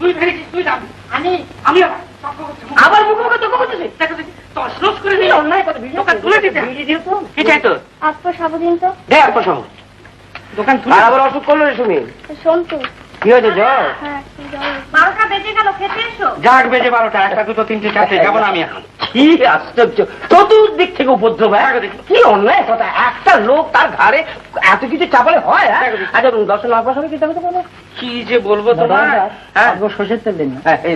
তুই ভেবেছিস তুই যাবি আমি আমিও আবার মুখ- দেখো দেখি। তছনছ করে দিল অন্যায় কথা দোকান তুলে দিতে। তো। কি চাই তো। আপু সাবধান তো। দে আর পয়সা দোকান তুলে আবার অসুখ করল রে সুমি। সন্তু কি হয়েছে জ্বর? হ্যাঁ কি যাবে বারোটা বেজে গেল খেতে এসো। যাক বেজে বারোটা একটা দুটো তিনটে চারটে যাব না আমি এখন। কি আশ্চর্য? চতুর্দিক থেকে উপদ্রব হ্যাঁ? কি অন্যায় কথা? একটা লোক তার ঘাড়ে এত কিছু চাপালে হয় হ্যাঁ? আচ্ছা দশ লাখ পয়সা কি দেবে তো বলো। কি যে বলব তোমার হ্যাঁ? সর্ষের তেল দিন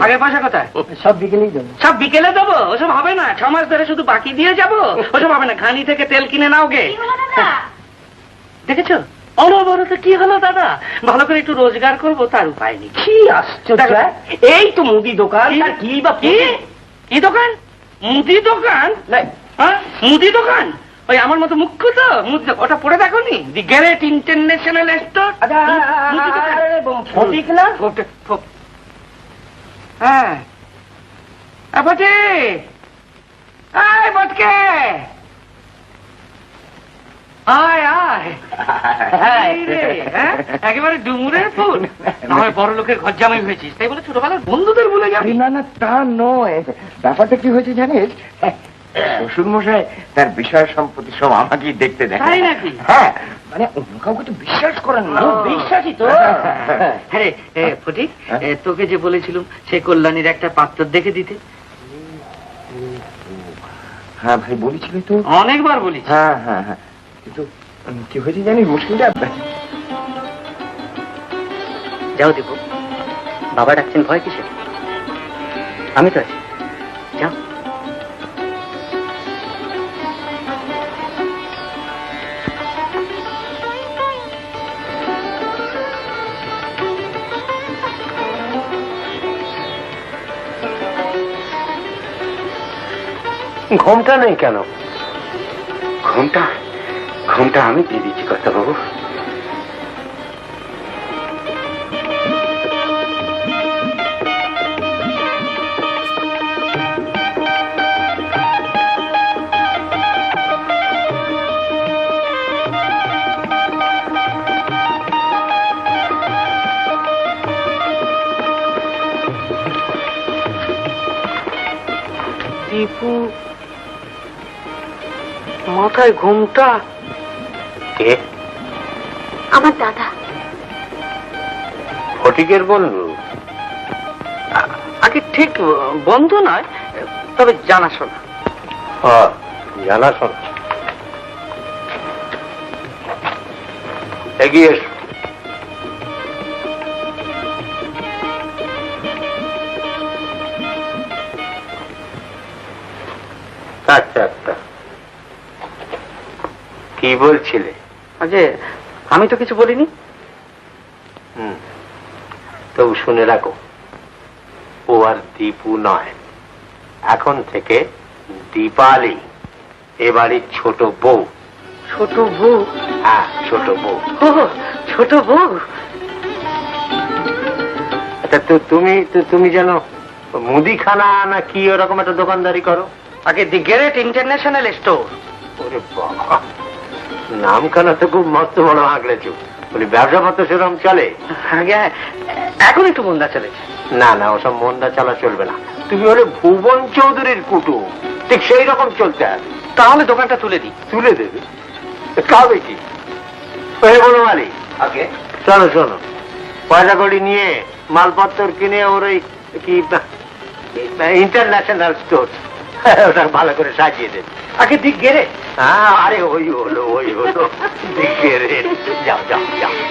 আগের পয়সা কোথায়? সব বিকেলেই দেবো। সব বিকেলে দেবো? ওসব হবে না। ছ মাস ধরে শুধু বাকি দিয়ে যাব? ওসব হবে না। ঘানি থেকে তেল কিনে নাও গে। কি হলো দাদা? দেখেছ? অনবরত কি হলো দাদা? ভালো করে একটু রোজগার করব তার উপায় নেই। কি আশ্চর্য? এই তো মুদি দোকান কি? কি বা কি? কি দোকান? মুদি দোকান? হ্যাঁ? মুদি দোকান? ওই আমার মতো মুখ্য তো। ওটা পড়ে দেখো নি? The Garrett international store? আচ্ছা। ফটিক না? হ্যাঁ। বটে আয় বটকে! আয় আয়। হ্যাঁ? একেবারে ডুমুরের ফুল। হয় বড় লোকের ঘর জামাই হয়েছিস। তাই বলে ছোটবেলার বন্ধুদের ভুলে যাবি। না না তা নয়। ব্যাপারটা কি হয়েছে জানিস? শ্বশুর মশাই তার বিষয় সম্পত্তি সব আমাকেই দেখতে দেয় তাই নাকি? হ্যাঁ মানে অন্য কাউকে তো বিশ্বাস করেন না। বিশ্বাসই তো। হ্যাঁ ফটিক তোকে যে বলেছিলাম সে কল্যাণীর একটা পাত্র দেখে দিতে। হ্যাঁ ভাই বলেছিলি তো? অনেকবার বলি হ্যাঁ হ্যাঁ হ্যাঁ। কিন্তু কি হয়েছে যাও দেবো বাবা ডাকছেন, ভয় কিসে আমি তো আছি। যাও। ঘুমটা নেই কেন? ঘুমটা? ঘুমটা আমি দিয়ে দিচ্ছি কথা বাবু দীপু মাথায় ঘুমটা? কে? আমার দাদা। ফটিকের বন্ধু? আগে ঠিক বন্ধ নয় তবে জানাশোনা। হ্যাঁ জানা শোন এগিয়ে এসো। আচ্ছা কি বলছিলে যে আমি তো কিছু বলিনি? হুম। তবু শুনে রাখো ও আর দীপু নয়। এখন থেকে দীপালি এ বাড়ির ছোট বউ। ছোট বউ? হ্যাঁ ছোট বউ। ও ছোট বউ? আচ্ছা তো তুমি তো তুমি যেন মুদিখানা না কি ওরকম একটা দোকানদারি করো? আগে দি গ্রেট ইন্টারন্যাশনাল স্টোর। ওরে বাবা। নামখানা তো খুব মস্ত বড় আঁকড়েছো বলি ব্যবসা পত্র সেরকম চলে। এখন একটু মন্দা চলেছে না না ওসব মন্দা চালা চলবে না। তুমি হলে ভুবন চৌধুরীর কুটু ঠিক সেই রকম চলতে হবে। তাহলে দোকানটা তুলে দিই। তুলে দেবে। খাবে কি? ওই বলো মালি আগে। শোনো শোনো পয়সা কড়ি নিয়ে মালপত্র কিনে ওর ওই কি ইন্টারন্যাশনাল স্টোর ওটা ভালো করে সাজিয়ে দেন আগে দিক গেরে হ্যাঁ। আরে ওই হলো ওই হলো। দেখে রে যাও যাও।